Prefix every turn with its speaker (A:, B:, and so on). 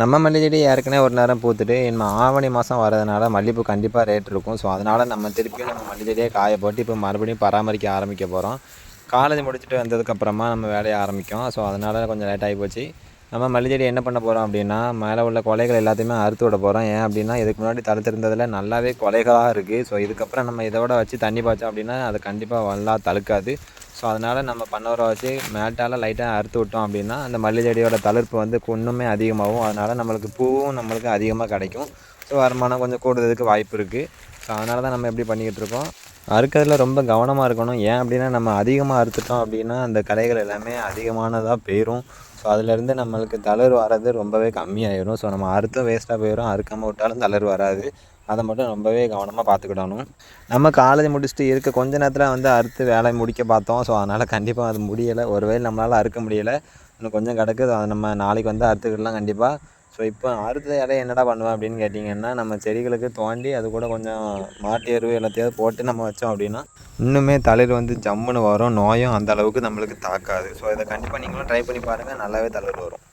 A: நம்ம மல்லி செடி ஏற்கனவே ஒரு நேரம் பூத்துட்டு இனிமே ஆவணி மாதம் வரதுனால மல்லிகைப்பூ கண்டிப்பாக ரேட் இருக்கும். ஸோ அதனால் நம்ம திருப்பியும் நம்ம மல்லி செடியை காய போட்டு இப்போ மறுபடியும் பராமரிக்க ஆரம்பிக்க போகிறோம் காலேஜ் முடிச்சுட்டு வந்ததுக்கப்புறமா நம்ம வேலையை ஆரம்பிக்கும். ஸோ அதனால் கொஞ்சம் லேட் ஆகி போச்சு. நம்ம மல்லி செடி என்ன பண்ண போகிறோம் அப்படின்னா மேலே உள்ள கொலைகள் எல்லாத்தையுமே அறுத்து விட போகிறோம் ஏன் அப்படின்னா இதுக்கு முன்னாடி தடுத்திருந்ததில் நல்லாவே கொலைகளாக இருக்குது ஸோ இதுக்கப்புறம் நம்ம இதோட வச்சு தண்ணி பாய்ச்சோம் அப்படின்னா அது கண்டிப்பாக நல்லா தழுக்காது. ஸோ அதனால் நம்ம பண்ணவரை வச்சு மேட்டால் லைட்டாக அறுத்து விட்டோம் அப்படின்னா அந்த மல்லி செடியோட தளிர்ப்பு வந்து இன்னுமே அதிகமாகும். அதனால் நம்மளுக்கு பூவும் நம்மளுக்கு அதிகமாக கிடைக்கும். ஸோ வருமானம் கொஞ்சம் கூடுறதுக்கு வாய்ப்பு இருக்குது ஸோ அதனால தான் நம்ம எப்படி பண்ணிக்கிட்டு இருக்கோம்? அறுக்கிறதுல ரொம்ப கவனமாக இருக்கணும். ஏன் அப்படின்னா நம்ம அதிகமாக அறுத்துட்டோம் அப்படின்னா அந்த கலைகள் எல்லாமே அதிகமானதாக போயிடும் ஸோ அதுலேருந்து நம்மளுக்கு தளர் வர்றது ரொம்பவே கம்மியாயிடும் ஸோ நம்ம அறுத்தும் வேஸ்ட்டாக போயிடும் அறுக்காமல் விட்டாலும் தளர் வராது. அதை மட்டும் ரொம்பவே கவனமாக பார்த்துக்கிடணும். நம்ம காலேஜ் முடிச்சுட்டு இருக்க கொஞ்ச நேரத்தில் வந்து அறுத்து வேலை முடிக்க பார்த்தோம். ஸோ அதனால் கண்டிப்பாக அது முடியலை. ஒருவேளை நம்மளால் அறுக்க முடியலை. இன்னும் கொஞ்சம் கிடக்குது. அதை நம்ம நாளைக்கு வந்து அறுத்துக்கிடலாம் கண்டிப்பாக ஸோ இப்போ அறுத்த இடம் என்னடா பண்ணுவேன் அப்படின்னு கேட்டிங்கன்னா நம்ம செடிகளுக்கு தோண்டி அது கூட கொஞ்சம் மாட்டு எருவு எல்லாத்தையாவது போட்டு நம்ம வச்சோம் அப்படின்னா இன்னுமே தலையில் வந்து ஜம்முன்னு வரும். நோயும் அந்த அளவுக்கு நம்மளுக்கு தாக்காது. ஸோ இதை கண்டிப்பாக நீங்களும் ட்ரை பண்ணி பாருங்கள் நல்லாவே தளிர் வரும்.